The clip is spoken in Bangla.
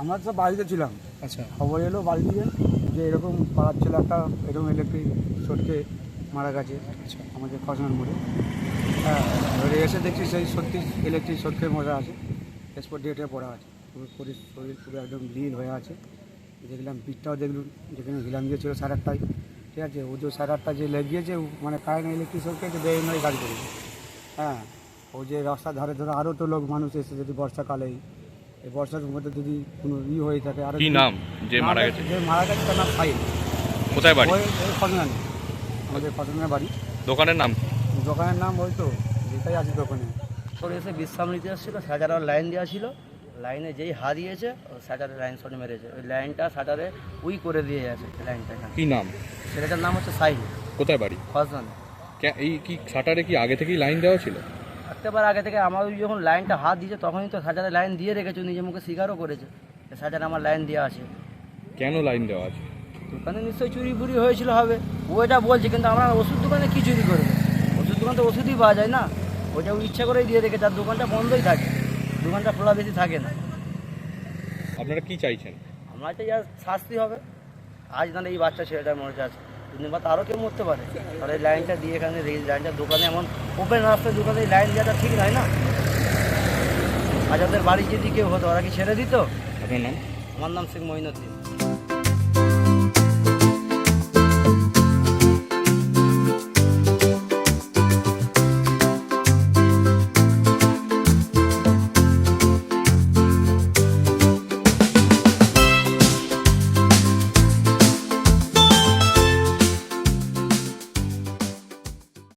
আমরা তো বাড়িতে ছিলাম। আচ্ছা। খবর এলো বাড়ি থেকে যে এরকম পাড়ার ছেলে একটা এরকম ইলেকট্রিক শর্টকে মারা গেছে আচ্ছা। আমাদের খসনার মোড়ে। হ্যাঁ এবারে এসে দেখছি সেই সত্যি ইলেকট্রিক শর্টকে মজা আছে। এক্সপোর্ট ডেটে পড়া আছে। পুরো শরীর পুরো একদম লীল হয়ে আছে। দেখলাম পিঠটাও দেখলুন যেখানে হিলাম গিয়েছিল সাড়ে আটটায়। ঠিক আছে ও যে সাড়ে আটটা যে লেগিয়েছে ও মানে কারেন্ট ইলেকট্রিক শর্টকে যে বেরিয়ে নয় কাজ করেছে হ্যাঁ ও যে রাস্তার ধারে ধরে আরও তো লোক মানুষ এসে যদি বর্ষাকালেই। এই বর্ষার মধ্যে যদি কোনো ই হয়ে থাকে আরও কি নাম যে মারা গেছে? যে মারা গেছে তার নাম ফাইল কোথায় বাড়ি? ওই ওই আমাদের ফসনানের বাড়ি। দোকানের নাম? কি? দোকানের নাম ওই তো যেটাই আছে দোকানে। করে এসে বিশ্রাম নিতে এসেছিল শাটারের লাইন দেওয়া ছিল। লাইনে যেই হারিয়েছে ও শাটারে লাইন শট মেরেছে। ওই লাইনটা শাটারে উই করে দিয়ে আছে লাইনটা কি নাম? ছেলেটার নাম হচ্ছে সাইল কোথায় বাড়ি? ফজলান। এই কি শাটারে কি আগে থেকেই লাইন দেওয়া ছিল? একটাবার আগে থেকে আমার ওই যখন লাইনটা হাত দিয়েছে তখনই তো শাটারে লাইন দিয়ে রেখেছে নিজে মুখে স্বীকারও করেছে। শাটারে আমার লাইন দেওয়া আছে। কেন লাইন দেওয়া আছে? দোকানে নিশ্চয়ই চুরি ফুরি হয়েছিল হবে। ও এটা বলছে কিন্তু আমরা ওষুধ দোকানে কী চুরি করবে? ওষুধ দোকানে তো ওষুধই পাওয়া যায় না। ওটা ও ইচ্ছা করেই দিয়ে রেখেছে আর দোকানটা বন্ধই থাকে। দোকানটা খোলা বেশি থাকে না। আপনারা কি চাইছেন? আমরা চাই আর শাস্তি হবে। আজ না এই বাচ্চা ছেলেটার মরে আছে। দুদিন বাদ আরও কেউ মরতে পারে। তাহলে এই লাইনটা দিয়ে এখানে এই লাইনটা দোকানে এমন ওপেন রাস্তায় দোকানে এই লাইন দেওয়াটা ঠিক নয় না? আর যাদের বাড়ি যদি কেউ হতো ওরা কি ছেড়ে দিত? আমার নাম শেখ মহিনুদ্দিন।